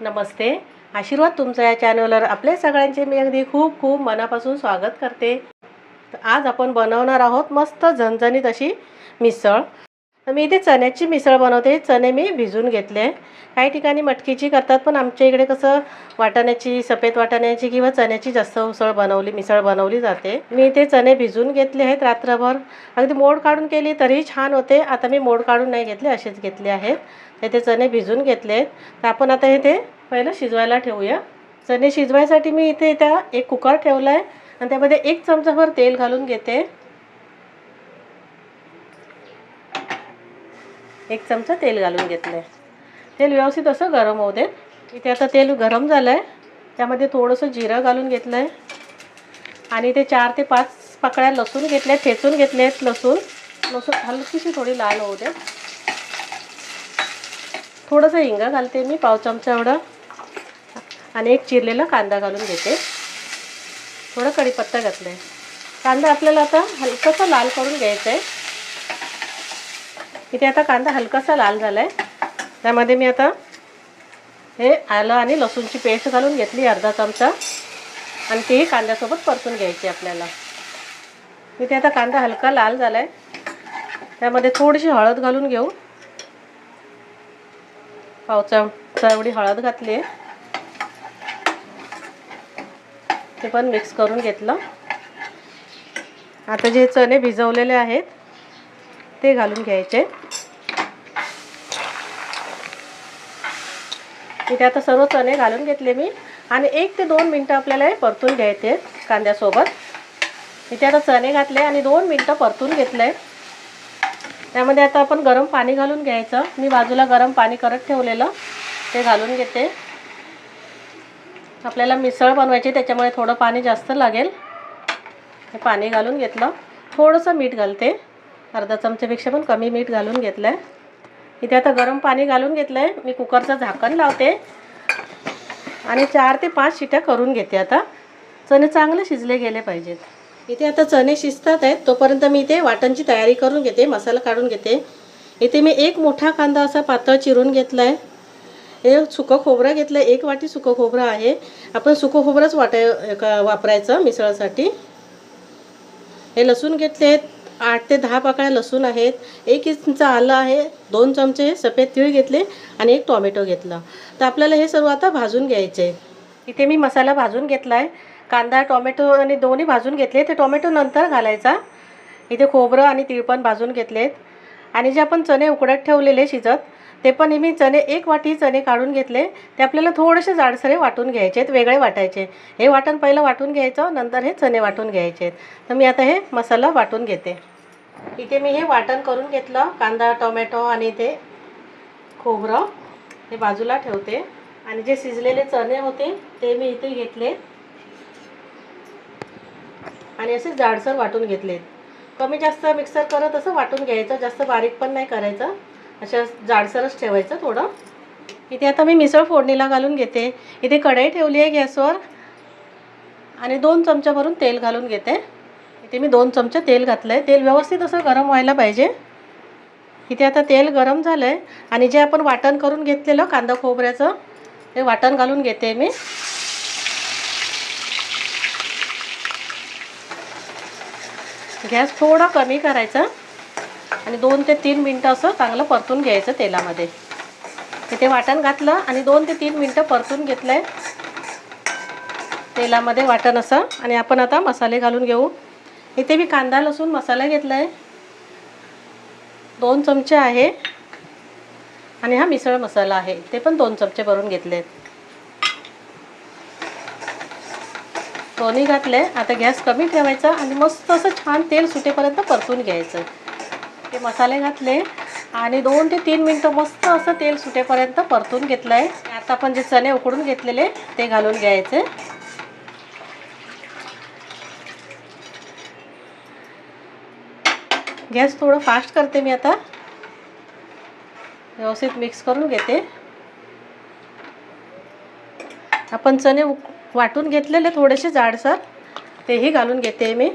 नमस्ते. आशीर्वाद तुमचं या चॅनलवर आपले सगळ्यांचे मी अगदी खूप खूप मनापासून स्वागत करते. तर आज आपण बनवणार आहोत मस्त झणझणीत अशी मिसळ. मी इथे चण्याची मिसळ बनवते. चणे मी भिजून घेतले काही ठिकाणी मटकीची करतात पण आमच्या इकडे कसं वाटाण्याची सफेद वाटाण्याची किंवा चण्याची जास्त उसळ बनवली मिसळ बनवली जाते. मी इथे चणे भिजून घेतले आहेत रात्रभर. अगदी मोड काढून केली तरीही छान होते. आता मी मोड काढून नाही घेतले असेच घेतले आहेत. तर ते चणे भिजून घेतले आहेत. तर आपण आता हे ते पहिलं शिजवायला ठेवूया. चणे शिजवायसाठी मी इथे त्या एक कुकर ठेवला आहे आणि त्यामध्ये एक चमचाभर तेल घालून घेते. एक चमचा तेल घालून घेतलं आहे तेल व्यवस्थित असं गरम होऊ देत. इथे आता तेल गरम झालं आहे त्यामध्ये थोडंसं जिरं घालून घेतलं आहे आणि ते चार ते पाच पाकळ्या लसूण घेतल्या ठेचून घेतले आहेत लसूण. लसूण हलकीशी थोडी लाल होऊ देत. थोडंसं हिंग घालते मी पाव चमचा एवढं. आणि एक चिरलेला कांदा घालून घेते. थोडं कढीपत्ता घातलं आहे कांदा आपल्याला आता हलकासा लाल करून घ्यायचा आहे इथे आता कांदा हलकासा लाल झाला आहे त्यामध्ये मी आता हे आलं आणि लसूणची पेस्ट घालून घेतली अर्धा चमचा. आणि तेही कांद्यासोबत परतून घ्यायची आपल्याला. इथे आता कांदा हलका लाल झाला आहे त्यामध्ये थोडीशी हळद घालून घेऊ. पावचा एवढी हळद घातली. आहे ते पण मिक्स करून घेतलं. आता जे चणे भिजवलेले आहेत ते घालून घ्यायचे. इथे आता सर्व चणे घालून घेतले मी. आणि एक ते दोन मिनटं आपल्याला हे परतून घ्यायचे कांद्यासोबत. इथे आता चणे घातले आणि दोन मिनटं परतून घेतले त्यामध्ये आता आपण गरम पाणी घालून घ्यायचं. मी बाजूला गरम पाणी करत ठेवलेलं. ते घालून घेते. आपल्याला मिसळ बनवायची त्याच्यामुळे थोडं पाणी जास्त लागेल. हे पाणी घालून घेतलं. थोडंसं मीठ घालते. अर्धा चमच्यापेक्षा पण कमी मीठ घालून घेतलं आहे इथे आता गरम पाणी घालून घेतलं आहे मी कुकरचं झाकण लावते. आणि चार ते पाच शिट्या करून घेते आता. चणे चांगले शिजले गेले पाहिजेत. इथे आता चणे शिजतात आहेत. तोपर्यंत मी इथे वाटणची तयारी करून घेते. मसाला काढून घेते. इथे मी एक मोठा कांदा असा पातळ चिरून घेतला आहे हे सुकं खोबरं घेतलं एक वाटी सुकं खोबरं आहे. आपण सुकं खोबरंच वाटाय वापरायचं मिसळसाठी. हे लसूण घेतले आहेत आठ ते दहा पाकळ्या लसूण आहेत. एक इंच आलं आहे. दोन चमचे सफेद तीळ घेतले आणि एक टॉमॅटो घेतला. तर आपल्याला हे सर्व आता भाजून घ्यायचे आहे. इथे मी मसाला भाजून घेतला आहे कांदा टोमॅटो आणि दोन्ही भाजून घेतले. ते टोमॅटो नंतर घालायचा. इथे खोबरं आणि तीळ पण भाजून घेतलेत. आणि जे आपण चणे उकडत ठेवलेले शिजत ते पण मी चणे एक वाटी चणे काढून घेतले. ते आपल्याला थोडेसे जाडसरे वाटून घ्यायचे आहेत वेगळे वाटायचे. हे वाटण पहिलं वाटून घ्यायचं नंतर हे चणे वाटून घ्यायचे आहेत. तर मी आता हे मसाला वाटून घेते. इथे मी हे वाटण करून घेतलं कांदा टोमॅटो आणि ते खोबरं हे बाजूला ठेवते. आणि जे शिजलेले चणे होते ते मी इथे घेतले. आणि असे जाडसर वाटून घेतलेत. कमी जास्त मिक्सर करत असं वाटून घ्यायचं जास्त बारीक पण नाही करायचं. अशा जाडसरच ठेवायचं थोडं. इथे आता मी मिसळ फोडणीला घालून घेते. इथे कढई ठेवली आहे गॅसवर. आणि दोन चमचा भरून तेल घालून घेते. इथे मी दोन चमचे तेल घातलं आहे तेल व्यवस्थित असं गरम व्हायला पाहिजे. इथे आता तेल गरम झालं आहे आणि जे आपण वाटण करून घेतलेलं कांदा खोबऱ्याचं ते वाटण घालून घेते मी. गॅस थोडा कमी करायचा. आणि दोन ते तीन मिनटं असं चांगलं परतून घ्यायचं तेलामध्ये. तिथे वाटण घातलं आणि दोन ते तीन मिनटं परतून घेतलं आहे तेलामध्ये वाटण असं. आणि आपण आता मसाले घालून घेऊ. इथे मी कांदा लसूण मसाला घेतला आहे दोन चमचे आहे. आणि हा मिसळ मसाला आहे. ते पण दोन चमचे भरून घेतले आहेत दोन्ही घातले. आता गॅस कमी ठेवायचा आणि मस्त असं छान तेल सुटेपर्यंत परतून घ्यायचं. ते मसाले घातले आणि दोन ते तीन मिनटं मस्त असं तेल सुटेपर्यंत परतून घेतलं आहे आता आपण जे चणे उकडून घेतलेले ते घालून घ्यायचे. गॅस थोडं फास्ट करते मी आता. व्यवस्थित मिक्स करून घेते. आपण चणे उक वाटून घेतलेले थोडेसे जाडसर तेही घालून घेते मी.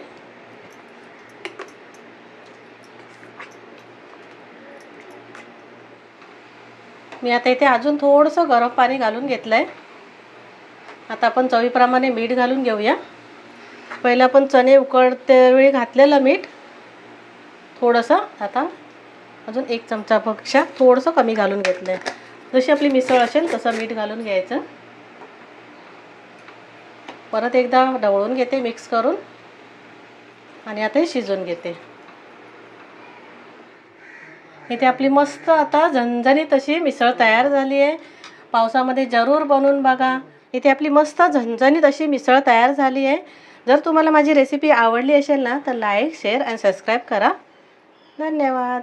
मी आता इथे अजून थोडंसं गरम पाणी घालून घेतलं आहे आता आपण चवीप्रमाणे मीठ घालून घेऊया. पहिलं आपण चणे उकळते वेळी घातलेलं मीठ. थोडंसं आता अजून एक चमचापेक्षा थोडंसं कमी घालून घेतलं आहे जशी आपली मिसळ असेल तसं मीठ घालून घ्यायचं. परत एकदा ढवळून घेते मिक्स करून. आणि आता हे शिजवून घेते. इथे आपली मस्त आता झणझणीत अशी मिसळ तयार झाली आहे. पावसामध्ये जरूर बनवून बघा. इथे आपली मस्त झणझणीत अशी मिसळ तयार झाली आहे. जर तुम्हाला माझी रेसिपी आवडली असेल ना तर लाईक शेअर आणि सबस्क्राईब करा. धन्यवाद.